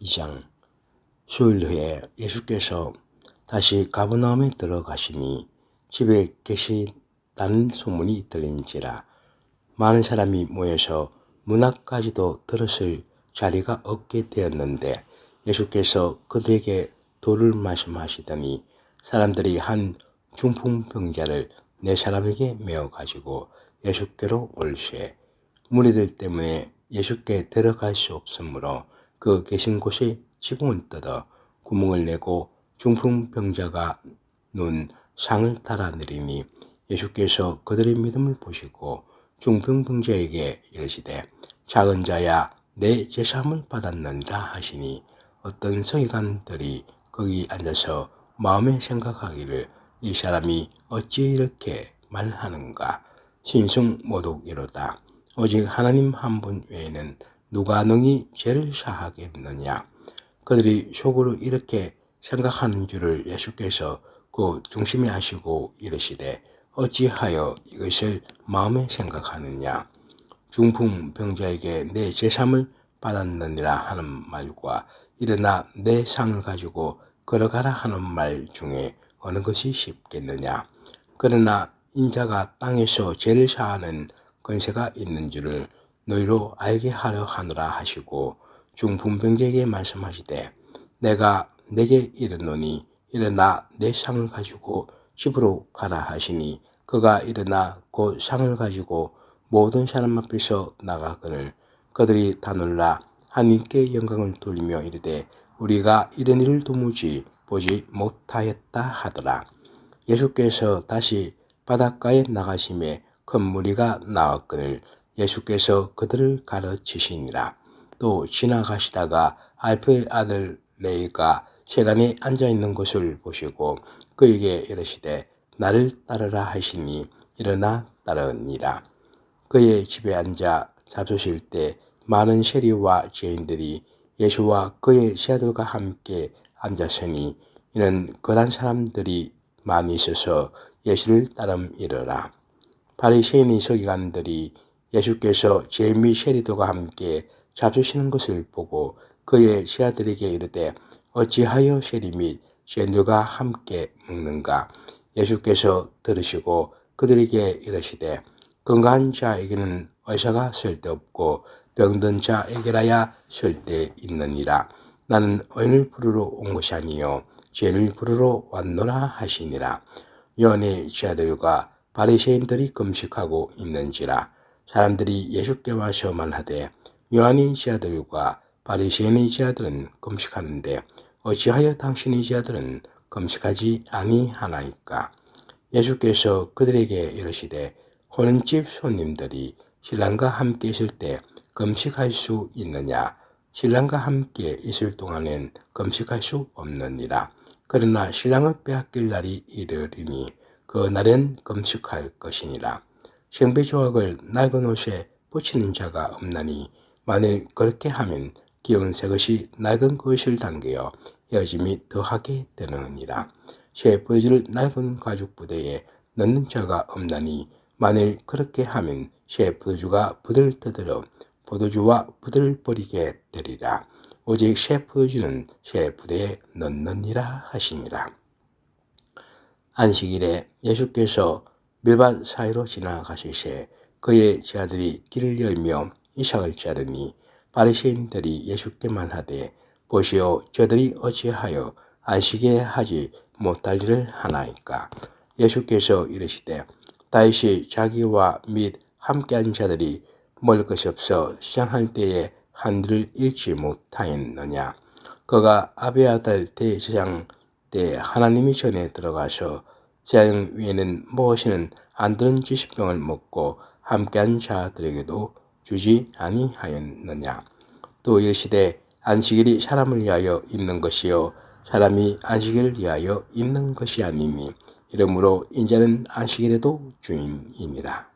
2장 수일 후에 예수께서 다시 가버나움에 들어가시니 집에 계시다는 소문이 들린지라 많은 사람이 모여서 문 앞까지도 들었을 자리가 없게 되었는데 예수께서 그들에게 돌을 말씀하시더니 사람들이 한 중풍병자를 네 사람에게 메어 가지고 예수께로 올세 무리들 때문에 예수께 들어갈 수 없으므로 그 계신 곳에 지붕을 뜯어 구멍을 내고 중풍병자가 눈 상을 달아 내리니 예수께서 그들의 믿음을 보시고 중풍병자에게 이르시되 작은 자야 내 제삼을 받았느니라 하시니 어떤 서기관들이 거기 앉아서 마음에 생각하기를 이 사람이 어찌 이렇게 말하는가? 신승 모독이로다. 오직 하나님 한 분 외에는 누가 능히 죄를 사하겠느냐? 그들이 속으로 이렇게 생각하는 줄을 예수께서 그 중심에 하시고 이르시되 어찌하여 이것을 마음에 생각하느냐? 중풍 병자에게 내 제삼을 받았느니라 하는 말과 일어나 내 상을 가지고 걸어가라 하는 말 중에 어느 것이 쉽겠느냐? 그러나 인자가 땅에서 죄를 사하는 권세가 있는 줄을 너희로 알게 하려 하노라 하시고 중풍병자에게 말씀하시되 내가 내게 이르노니 일어나 내 상을 가지고 집으로 가라 하시니 그가 일어나 곧 상을 가지고 모든 사람 앞에서 나가거늘 그들이 다 놀라 하나님께 영광을 돌리며 이르되 우리가 이런 일을 도무지 보지 못하였다 하더라. 예수께서 다시 바닷가에 나가심에 큰 무리가 나왔거늘 예수께서 그들을 가르치시니라. 또 지나가시다가 알프의 아들 레이가 세간에 앉아 있는 것을 보시고 그에게 이르시되 나를 따르라 하시니 일어나 따르니라. 그의 집에 앉아 잡수실 때 많은 세리와 죄인들이 예수와 그의 세 아들과 함께 앉았으니 이는 그런 사람들이 많이 있어서 예수를 따름 이르라. 바리새인이 서기관들이 예수께서 제미 세리들과 함께 잡수시는 것을 보고 그의 시아들에게 이르되 어찌하여 세리 및 죄인들과 함께 먹는가? 예수께서 들으시고 그들에게 이르시되 건강한 자에게는 의사가 쓸데없고 병든 자에게라야 쓸데 있느니라. 나는 의인을 부르러 온 것이 아니요 죄를 부르러 왔노라 하시니라. 요한의 제자들과 바리새인들이 금식하고 있는지라 사람들이 예수께 와서 말하되 요한의 제자들과 바리새인의 제자들은 금식하는데 어찌하여 당신의 제자들은 금식하지 아니하나이까? 예수께서 그들에게 이르시되 혼인집 손님들이 신랑과 함께 있을 때 금식할 수 있느냐? 신랑과 함께 있을 동안엔 금식할 수 없느니라. 그러나 신랑을 빼앗길 날이 이르리니 그 날엔 금식할 것이니라 생배 조각을 낡은 옷에 붙이는 자가 없나니 만일 그렇게 하면 기운 새 것이 낡은 것을 당겨 헤어짐이 더하게 되느니라. 새 포도주를 낡은 가죽 부대에 넣는 자가 없나니 만일 그렇게 하면 새 포도주가 부들 떠들어 포도주와 부들 버리게 되리라. 오직 새 포도주는 새 부대에 넣느니라 하시니라. 안식일에 예수께서 밀밭 사이로 지나가시세 그의 제자들이 길을 열며 이삭을 자르니 바리새인들이 예수께 말하되 보시오 저들이 어찌하여 안식에 하지 못할 일을 하나이까? 예수께서 이르시되 다윗이 자기와 및 함께한 자들이 먹을 것이 없어 시장할 때에 한들을 잃지 못하였느냐? 그가 아베 아들 대제장 때 하나님이 전에 들어가서 제장 위에는 무엇이는 안 들은 지식병을 먹고 함께한 자들에게도 주지 아니하였느냐. 또 이르시되 안식일이 사람을 위하여 있는 것이요 사람이 안식일을 위하여 있는 것이 아니니. 이러므로 인자는 안식일에도 주인이니라